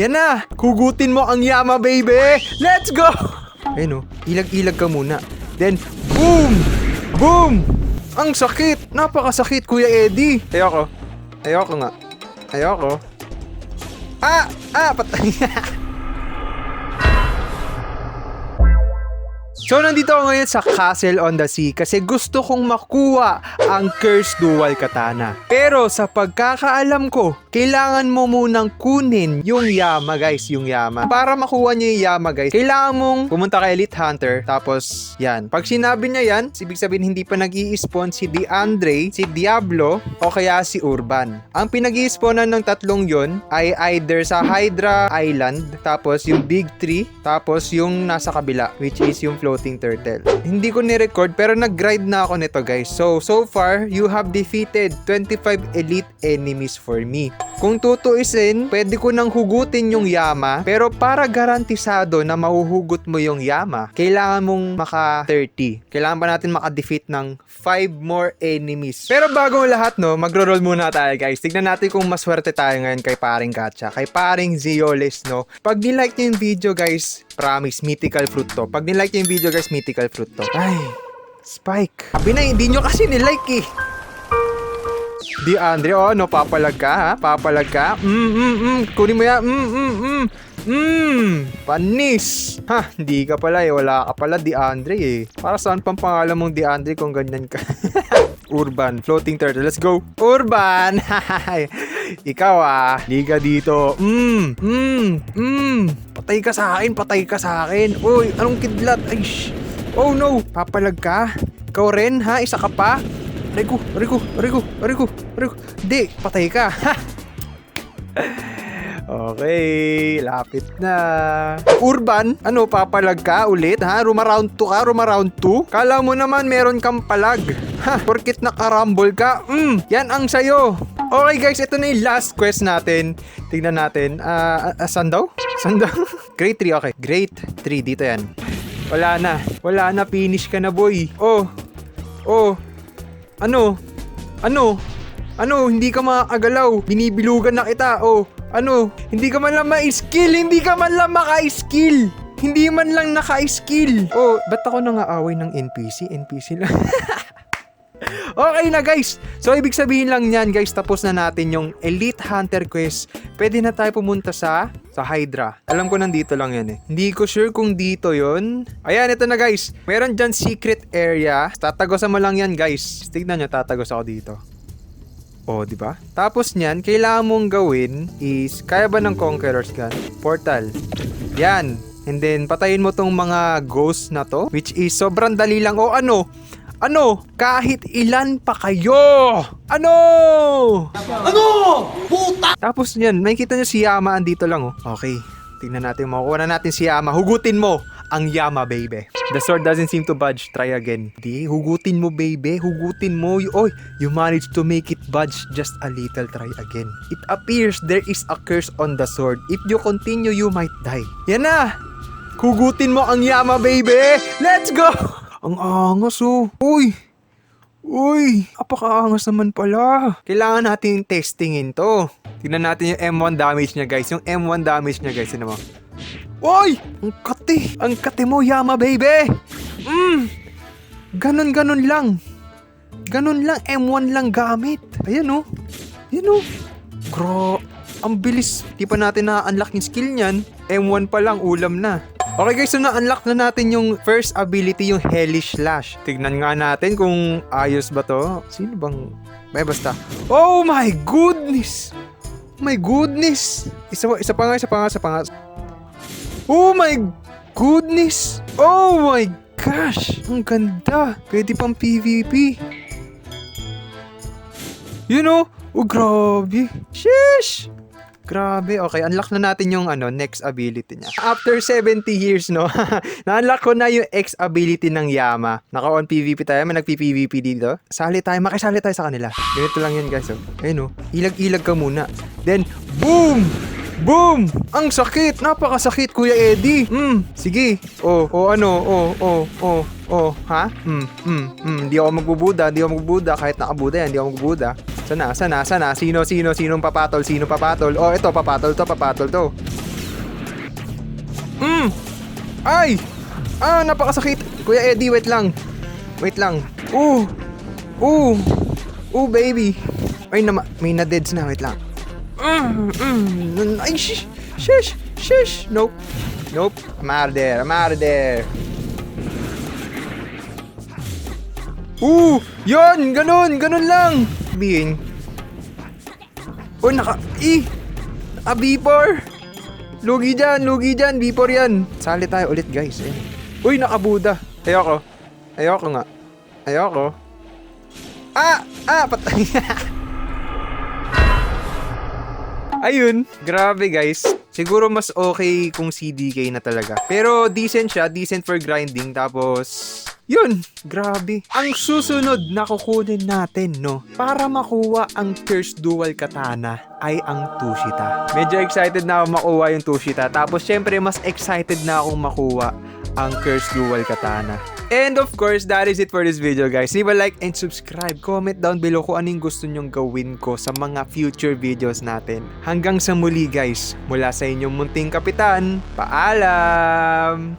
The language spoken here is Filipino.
Yan na! Hugutin mo ang Yama, baby! Let's go! Ayun oh, ilag-ilag ka muna. Then, boom! Boom! Ang sakit! Napakasakit, Kuya Eddie! Ayoko. Ayoko nga. Ayoko. Ah! Ah! Patay! So, nandito ako ngayon sa Castle on the Sea kasi gusto kong makuha ang Cursed Dual Katana. Pero sa pagkakaalam ko, kailangan mo munang kunin yung Yama guys, yung Yama. Para makuha niya yung Yama guys, kailangan mong pumunta kay Elite Hunter, tapos yan. Pag sinabi niya yan, ibig sabihin hindi pa nag spawn si DeAndre, si Diablo, o kaya si Urban. Ang pinag spawnan ng tatlong yon ay either sa Hydra Island, tapos yung Big Tree, tapos yung nasa kabila, which is yung floating turtle. Hindi ko ni-record pero nag-grind na ako nito guys. So, so far, you have defeated 25 elite enemies for me. Kung tutuisin, pwede ko nang hugutin yung Yama, pero para garantisado na mahuhugot mo yung Yama, kailangan mong maka 30. Kailangan pa natin maka-defeat ng 5 more enemies. Pero bago lahat, no, magro-roll muna tayo guys. Tignan natin kung maswerte tayo ngayon kay paring Gacha, kay paring Zioles, no. Pag nilike niyo yung video guys, promise, mythical fruit to. Pag nilike niyo yung video guys, mythical fruit to. Ay, Spike. Sabi na, hindi nyo kasi nilike eh. Di Andre, oh, no, papalag ka, ha? Papalag ka. Mm, mm, mm. Kunin mo yan. Mm, mm, mm. Mm, panis. Ha, hindi ka pala eh. Wala ka pala, Di Andre eh. Para saan pang pangalan mong Di Andre kung ganyan ka? Urban, floating turtle. Let's go. Urban! Ikaw ah, liga dito. Mm, mm, mm. Patay ka sa akin, patay ka sa akin. Uy, anong kidlat? Ay, sh- Oh no, papalag ka? Ikaw rin ha? Isa ka pa? Rico, Rico, Rico, Rico, Rico. Di, patay ka. Okay, lapit na. Urban, ano, papalag ka ulit, ha? Rumaround 2 ka, rumaround 2? Kala mo naman meron kang palag. Ha, porkit nakarumble ka, mm, yan ang sayo. Okay guys, ito na yung last quest natin. Tingnan natin. Uh, saan daw? Saan daw? grade 3, okay. Grade 3, dito yan. Wala na. Wala na, finish ka na boy. Oh, oh, ano? Ano? Ano? Hindi ka makakagalaw. Binibilugan na kita. Oh, ano? Hindi ka man lang ma-skill. Hindi ka man lang maka-skill. Hindi man lang naka-skill. Oh, ba't ako nangaaway ng NPC? NPC lang. Okay na guys. So ibig sabihin lang niyan guys, tapos na natin yung Elite Hunter quest. Pwede na tayo pumunta sa sa Hydra. Alam ko nandito lang yan eh. Hindi ko sure kung dito yon. Ayan, ito na guys. Meron dyan secret area. Tatagosan mo lang yan guys. Tignan nyo, tatagos ako dito. Oh, di ba? Tapos niyan, kailangan mong gawin is kaya ba ng Conqueror's Gun? Portal. Yan. And then patayin mo tong mga ghosts na to, which is sobrang dali lang. O ano? Ano? Kahit ilan pa kayo! Ano? Ano? Puta! Tapos yan, makikita nyo si Yama andito lang oh. Okay, tingnan natin, makukuha na natin si Yama. Hugutin mo ang Yama, baby. The sword doesn't seem to budge. Try again. Di, hugutin mo, baby. Hugutin mo. Oy, you managed to make it budge just a little. Try again. It appears there is a curse on the sword. If you continue, you might die. Yan na! Hugutin mo ang Yama, baby! Let's go! Ang angas, oh. Uy! Uy! Apakaangas naman pala. Kailangan natin testingin to. Tingnan natin yung M1 damage niya, guys. Yung M1 damage niya, guys. Ano mo? Uy! Ang kati! Ang kati mo, Yama, baby! Mm! Ganon-ganon lang. Ganon lang. M1 lang gamit. Ayan, oh. Ayan, oh. Gro... Ang bilis. Di pa natin na-unlock yung skill niyan. M1 pa lang, ulam na. Okay guys, so na-unlock na natin yung first ability, yung Hellish Slash. Tignan nga natin kung ayos ba to. Sino bang... May basta. Oh my goodness! My goodness! Isa, isa pa nga, isa pa nga, isa pa nga. Oh my goodness! Oh my gosh! Ang ganda! Pwede pang PvP. You know? Oh, grabe. Sheesh! Grabe. Okay, unlock na natin yung ano, next ability niya. After 70 years, no? Na-unlock ko na yung X ability ng Yama. Naka-on PvP tayo. May nag-PvP dito. Sali tayo. Makisali tayo sa kanila. Ganito lang yan, guys. Oh. Ayun, oh. Ilag-ilag ka muna. Then, boom! Boom! Ang sakit! Napakasakit, Kuya Eddie! Mm, sige. Oh, oh, ano? Oh, oh, oh, oh, ha? Mm, mm, mm. Di ako magbubuda, di ako magbubuda. Kahit nakabuda yan, di ako magbubuda. Sana, sana, sana. Sino, sino, sinong papatol, sino papatol? Oh, ito, papatol to, papatol to. Mm! Ay! Ah, napakasakit. Kuya Eddie, wait lang. Wait lang. Ooh! Ooh! Ooh, baby. Ay, nama, may na-deads na. Wait lang. Mm, mm, ay, shish! Shish! Shish! Nope. Nope. I'm out of there. I'm out of there. Ooh! Yun! Ganun! Ganun lang! Sabihin. Oh, naka... Eh! Naka B4! Lugi dyan! Lugi dyan! B4 yan! Sali tayo ulit, guys. Eh. Uy, nakabuda. Ayoko. Ayoko nga. Ayoko. Ah! Ah! Patay. Ayun, grabe guys. Siguro mas okay kung CDK na talaga. Pero decent siya, decent for grinding. Tapos, yun, grabe. Ang susunod na kukunin natin, no, para makuha ang Cursed Dual Katana ay ang Tushita. Medyo excited na ako makuha yung Tushita. Tapos, syempre, mas excited na akong makuha ang Cursed Dual Katana. And of course, that is it for this video guys. Leave a like and subscribe. Comment down below kung anong gusto nyong gawin ko sa mga future videos natin. Hanggang sa muli guys, mula sa inyong munting kapitan, paalam!